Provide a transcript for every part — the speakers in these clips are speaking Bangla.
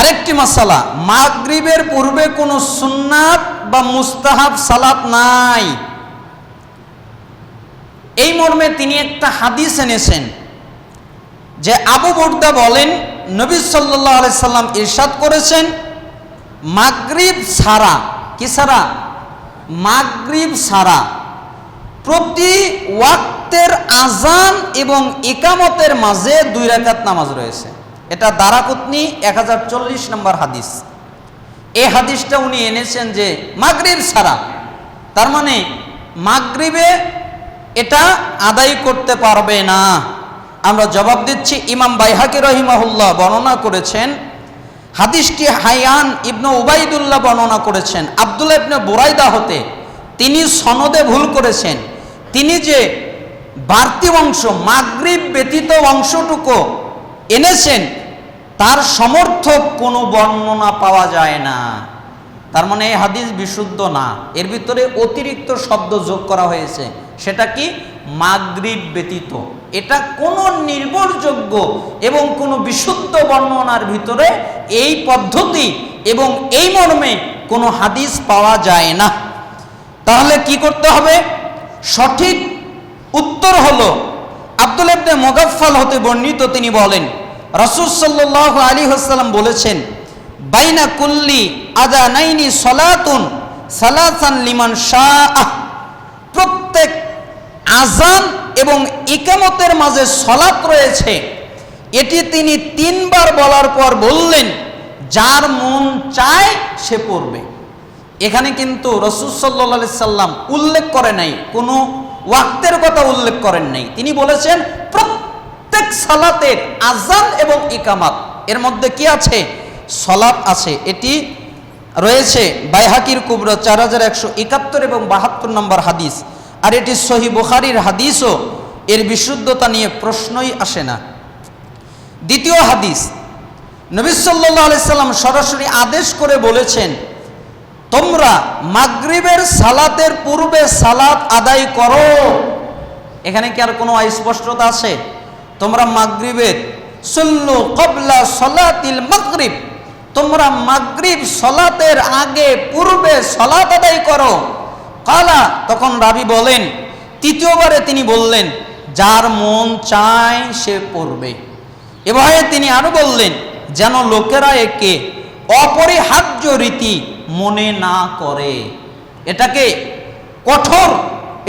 আরেকটি মাসালা, মাগরিবের পূর্বে কোনো সুন্নাত বা মুস্তাহাব সালাত নাই। এই মর্মে তিনি একটা হাদিস এনেছেন যে আবু বর্দা বলেন, নবী সাল্লাহ সাল্লাম ইরশাদ করেছেন, মাগরিব সারা কি সারা মাগরিব সারা প্রতি ওয়াক্তের আজান এবং ইকামতের মাঝে দুই রাকাত নামাজ রয়েছে। এটা দারাকুতনি এক হাজার চল্লিশ নম্বর হাদিস। এই হাদিসটা উনি এনেছেন যে মাগরিব সারা তার মানে মাগরিবে এটা আদায় করতে পারবে না। আমরা জবাব দিচ্ছি ইমাম বাইহাকি রহিমাহুল্লাহ বর্ণনা করেছেন। হাদিসটি হাইয়ান ইবনু উবাইদুল্লাহ বর্ণনা করেছেন। আবদুল্লাহ ইবনে বোরাইদা হতে তিনি সনদে ভুল করেছেন। তিনি যে বাড়তি অংশ, মাগরিব ব্যতীত অংশটুকু এনেছেন তার সমর্থক কোনো বর্ণনা পাওয়া যায় না। তার মানে এই হাদিস বিশুদ্ধ না। এর ভিতরে অতিরিক্ত শব্দ যোগ করা হয়েছে। সেটা কি? মাগরিব ব্যতীত। এটা কোনো নির্ভরযোগ্য এবং কোনো বিশুদ্ধ বর্ণনার ভিতরে এই পদ্ধতি এবং এই মর্মে কোনো হাদিস পাওয়া যায় না। তাহলে কি করতে হবে? সঠিক উত্তর হলো, আব্দুল ইবনে মোগাফফাল হতে বর্ণিত তিনি বলেন রাসূল সাল্লাল্লাহু আলী হাসাল্লাম বলেছেন, বাইনা কুল্লি আদা নাইনি সলাতুন সালাসান লিমান শাহ প্রত্যেক আজান এবং ইকামতের মাঝে সলাত রয়েছে। এটি তিনি তিনবার বলার পর বললেন, যার মন চায় সে পড়বে। এখানে কিন্তু রসুল সাল্লা সাল্লাম উল্লেখ করে নাই, কোনো ওয়াক্তের কথা উল্লেখ করেন নাই। তিনি বলেছেন, প্রত্যেক সালাতের আজান এবং ইকামাত, এর মধ্যে কি আছে? সলাত আছে। এটি রয়েছে বাইহাকির কুবরা চার হাজার একশো একাত্তর এবং বাহাত্তর নম্বর হাদিস। আর এটি সহি বুখারির হাদিসও, এর বিশুদ্ধতা নিয়ে প্রশ্নই আসে না। দ্বিতীয় হাদিস, নবী সাল্লাহ আলাইসাল্লাম সরাসরি আদেশ করে বলেছেন, তোমরা মাগরিবের সালাতের পূর্বে সালাত আদায় করো। এখানে কি আর কোনো অস্পষ্টতা আছে? তোমরা মাগরিবের সুল্লু কবলা সলাতিল মাগরিব, তোমরা মাগরিব সলাতের আগে পূর্বে সলাত আদায় করো। কালা, তখন রাবি বলেন, তৃতীয়বারে তিনি বললেন, যার মন চায় সে পড়বে। এভাবে তিনি আরও বললেন, যেন লোকেরা একে অপরিহার্য রীতি মনে না করে। এটাকে কঠোর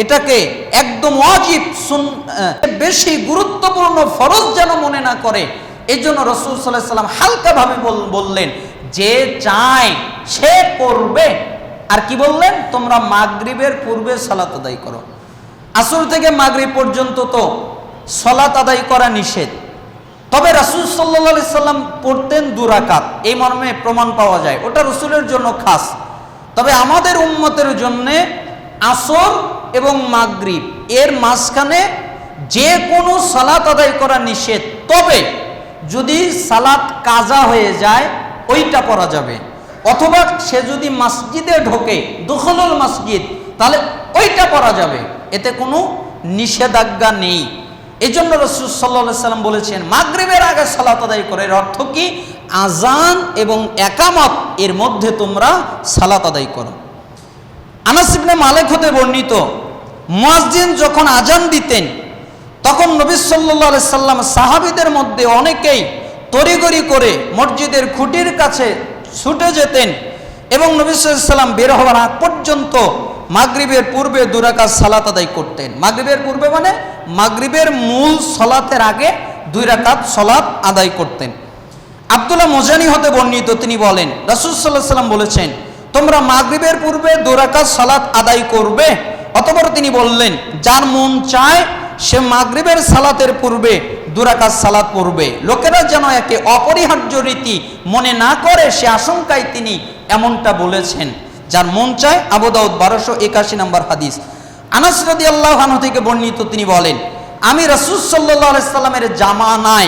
এটাকে একদম অজীব বেশি গুরুত্বপূর্ণ ফরজ যেন মনে না করে এই জন্য রসুল সাল্লাহ সাল্লাম হালকাভাবে বললেন, যে চায়, সে করবে। আর কি বললেন? তোমরা মাগরিবের পূর্বে সালাত আদায় করো। আসর থেকে মাগরিব পর্যন্ত তো সলাত আদায় করা নিষেধ। তবে রাসুল সাল্লা সাল্লাম পড়তেন দুরাকাত এই মর্মে প্রমাণ পাওয়া যায়। ওটা রসুলের জন্য খাস। তবে আমাদের উম্মতের জন্যে আসর এবং মাগরিব। এর মাঝখানে যে কোনো সালাত আদায় করা নিষেধ। তবে যদি সালাত কাজা হয়ে যায়, ওইটা পড়া যাবে। অথবা সে যদি মসজিদে ঢোকে, দখলুল মসজিদ, তাহলে ওইটা পড়া যাবে। এতে কোনো নিষেধাজ্ঞা নেই। এই জন্য রসুল সাল্লা সাল্লাম বলেছেন, মাগরিবের আগে সালাত আদায় করে এর অর্থ কি? আজান এবং একামত, এর মধ্যে তোমরা সালাত আদায় করো। আনাসিবনে মালেক হতে বর্ণিত, মুয়াজ্জিন যখন আজান দিতেন, তখন নবী সাল্লাহ সাল্লাম সাহাবিদের মধ্যে অনেকেই তড়িগড়ি করে মসজিদের খুঁটির কাছে ছুটে যেতেন এবং নবী সাল্লাম বের হওয়ার আগ পর্যন্ত মাগরিবের পূর্বে দুরাকাত সালাত আদায় করতেন। মাগরিবের পূর্বে মানে মাগরিবের মূল সলাতের আগে দুই রাকাত সলাত আদায় করতেন। আবদুল্লাহ মোজানি হতে বর্ণিত, তিনি বলেন, রাসুল সাল্লাহ সাল্লাম বলেছেন তোমরা মাগরিবের পূর্বে দুরাকাত সালাত আদায় করবে। অতপর তিনি বললেন, যার মন চায়, সে মাগরিবের সালাতের পূর্বে দুরাকাত সালাত পড়বে। লোকেরা যেন একে অপরিহার্য রীতি মনে না করে, সে আশঙ্কায় তিনি এমনটা বলেছেন। যার মন চায় আবুদাউদ বারোশো একাশি নম্বর হাদিস। আনাস রদি আল্লাহ থেকে বর্ণিত তিনি বলেন, আমি রসুল সাল্লাহ সাল্লামের জামা নাই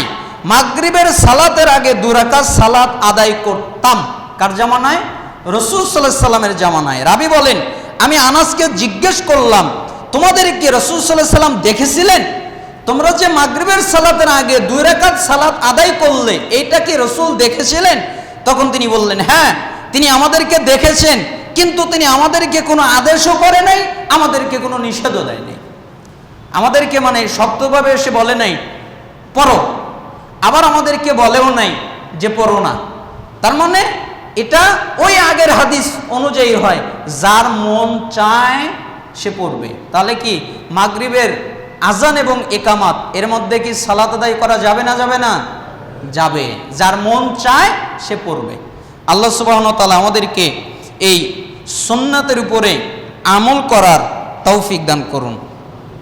মাগরিবের সালাতের আগে দুরাকাত সালাত আদায় করতাম। কার জামানায়? রসুল সাল্লাহ সাল্লামের জামানায়। রাবি বলেন, আমি আনাসকে জিজ্ঞেস করলাম, তোমাদের কি রসুল সাল্লাহ সাল্লাম দেখেছিলেন? তোমরা যে মাগরিবের সালাতের আগে দুই রেখাত সালাত আদায় করলে, এইটা কি রসুল দেখেছিলেন? তখন তিনি বললেন হ্যাঁ তিনি আমাদেরকে দেখেছেন, কিন্তু তিনি আমাদেরকে কোনো আদেশও করে নাই, আমাদেরকে কোনো নিষেধও দেয়নি আমাদেরকে মানে শক্তভাবে এসে বলে নাই, পড়ো। আবার আমাদেরকে বলেও নাই যে, পড়ো না। তার মানে এটা ওই আগের হাদিস অনুযায়ী হয়। যার মন চায়, সে পড়বে। তাহলে কি মাগরিবের আজান এবং একামাত, এর মধ্যে কি সালাত আদায় করা যাবে না যাবে না? যাবে। যার মন চায়, সে পড়বে। আল্লাহ সুবাহ তাআলা আমাদেরকে এই সুন্নাতের উপরে আমল করার তৌফিক দান করুন।